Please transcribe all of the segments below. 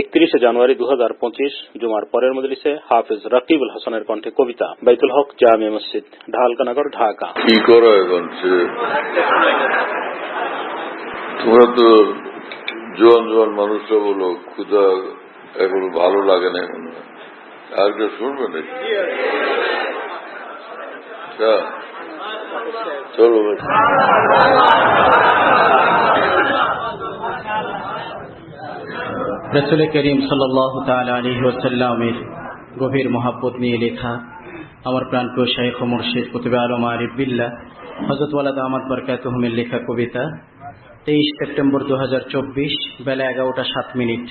একত্রিশে জানুয়ারি দু হাজার পঁচিশ জুমার পরের মজলিসে হাফিজ রাকিবুল হাসানের কণ্ঠে কবিতা। বাইতুল হক জামে মসজিদ ঢালকানগর ঢাকা। কি করো এখন তোমরা তো জোয়ান জোয়ান মানুষরা বলো ক্ষুদা এখন ভালো লাগে না এখন। আর কেউ শুনবে নাকি? আচ্ছা, চলো রসুল করিম সাল্লাহ তাল আলী ওসাল্লামের গভীর মহাব্বত নিয়ে লেখা আমার প্রাণপ্রিয় শাইখ মুর্শিদ কুতুবে আলম আরিফবিল্লা হজরত ওয়ালাদ আহমদ বরকাত হুমের লেখা কবিতা, তেইশ সেপ্টেম্বর দু হাজার চব্বিশ, বেলা এগারোটা সাত মিনিট।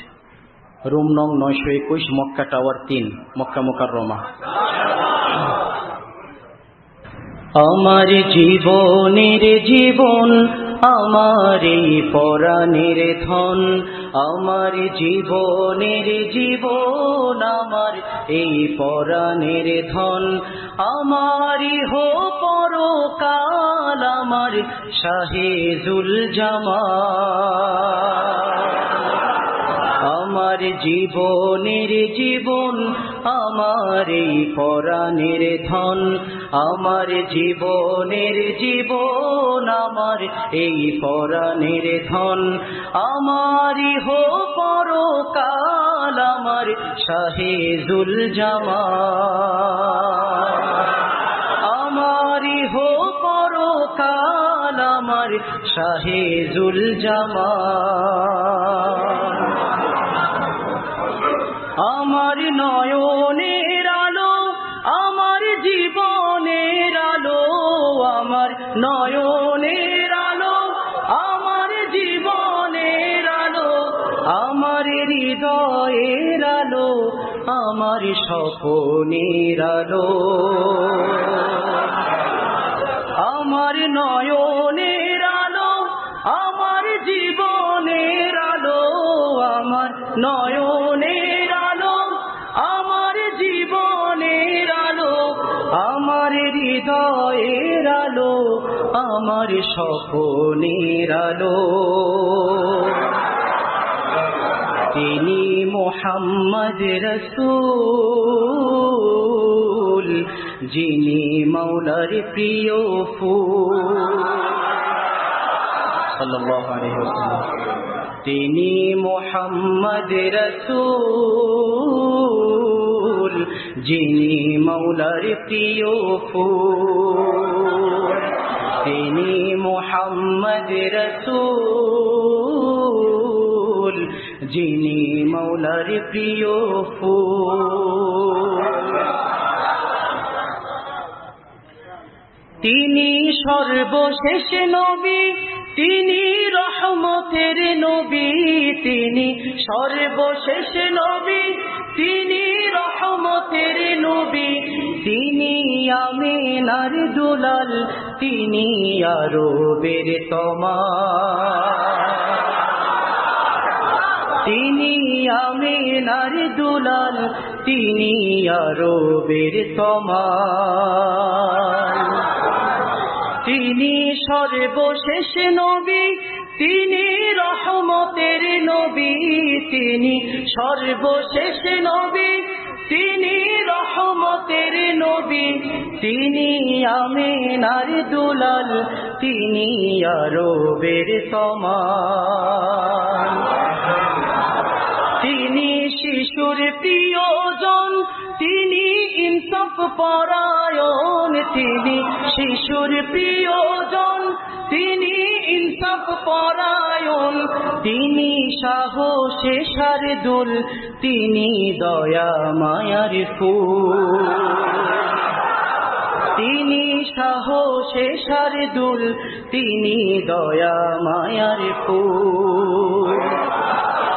রুম নং নয়শো একুশ, মক্কা টাওয়ার তিন, মক্কা মোকাররমা। আমার জীবনের জীবন আমার এই পরাণের ধন, আমার জীবনের জীবন, আমার এই পরাণের ধন আমারই হো পরকাল আমার শাহেজুল জামা আমার জীবনের জীবন, আমার এই পরাণের ধন আমার জীবনের জীবন, আমার এই পরাণের ধন। আমারই হো পরকাল, আমার শাহেজুল জামা আমারই হো পরকাল, আমার শাহেজুল জামা আমার নয়নের নয়নের আলো, আমার জীবনের আলো, আমার হৃদয়ের আলো, আমার স্বপনের আলো। আমার নয়নের আলো, আমার জীবনের আলো, আমার নয়নের আলো, আমার জীবনের আলো, আমার হৃদয়ের আলো আমার স্বপনের আলো। তিনি মোহাম্মদ রসুল যিনি মৌলার প্রিয় ফুল। তিনি মোহাম্মদ রসুল। যিনি মৌলার প্রিয় ফুল তিনি মোহাম্মদ রসুল যিনি মৌলার প্রিয় ফুল তিনি সর্বশেষ নবী তিনি রহমতের নবী তিনি সর্বশেষ নবী তিনি রহমতের নবী, তিনি আমিনার দুলাল, তিনি আরবের তমা তিনি আমিনার দুলাল, তিনি আরবের তমাল। তিনি সর্বশেষ নবী তিনি রহমতের নবী, তিনি সর্বশেষ নবী, তিনি রহমতের নবী, তিনি আমিনার দুলাল, তিনি আরবের তমাল তিনি শিশুর প্রিয়জন, তিনি ইনসাফ পরায়ণ, তিনি শিশুর প্রিয়জন তিনি ইনসাফ পরায়ণ, তিনি সাহসে সারদুল, তিনি দয়া মায়ার ফুল। তিনি সাহসে সারদুল, তিনি দয়া মায়ার ফুল।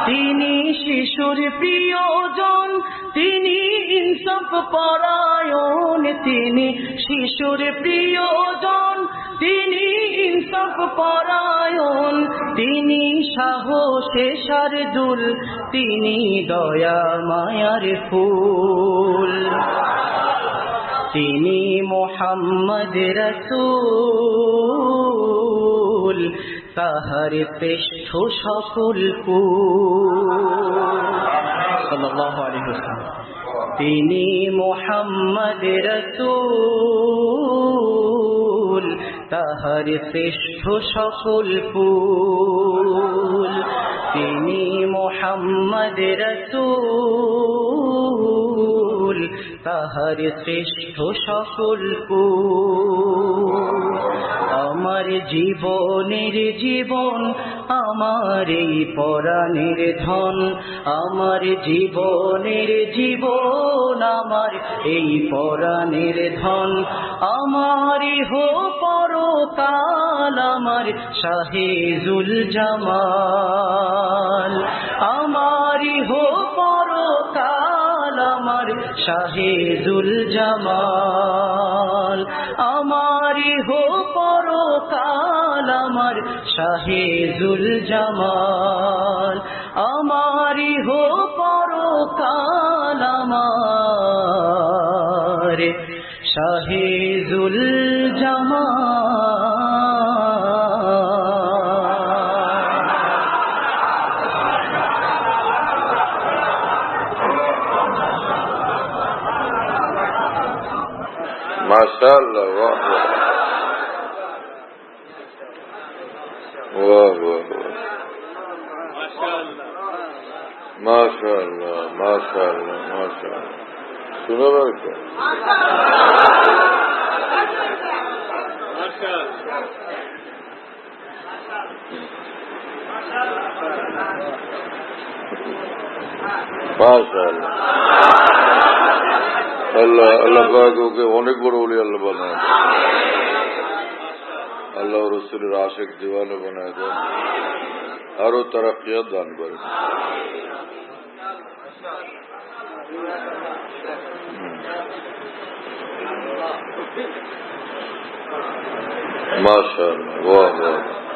তিনি শিশুর প্রিয়জন, তিনি ইনসাফ পরায়ণ, তিনি শিশুর প্রিয়জন। তিনি ইনসাফ পরায়ণ, তিনি সাহসে সারদুল তিনি দয়া মায়ার ফুল। তিনি মোহাম্মদ রসুল, তাহার শ্রেষ্ঠ সকল তিনি মোহাম্মদ রসূল। তাহার শ্রেষ্ঠ সকল ফুল তিনি মোহাম্মদ রসুল। তাহার শ্রেষ্ঠ সকল ফুল আমার জীবনের জীবন, আমার এই পরাণের ধন, আমার জীবনের জীবন, আমার এই পরাণের ধন, আমার হো পরকাল, আমার শাহেজুল জামাল আমার হো পরকাল, আমার শাহেজুল জামাল আমারি হো কাল আমার শাহেজুল জামাল আমারি হো পরকাল আমার শাহেজুল জামাল মাশাআল্লাহ माशाल्लाह माशाल्लाह माशाल्लाह सुनो बर क्या মাশাআল্লাহ আল্লাহ আল্লাহ পাক ওকে অনেক বড় বলি আল্লাহ বানায় দেন। আল্লাহ রসুলের আশেক দিওয়ানা বানায় দেন আরো তারা কিয়াত দান ماشاء اللہ واہ واہ۔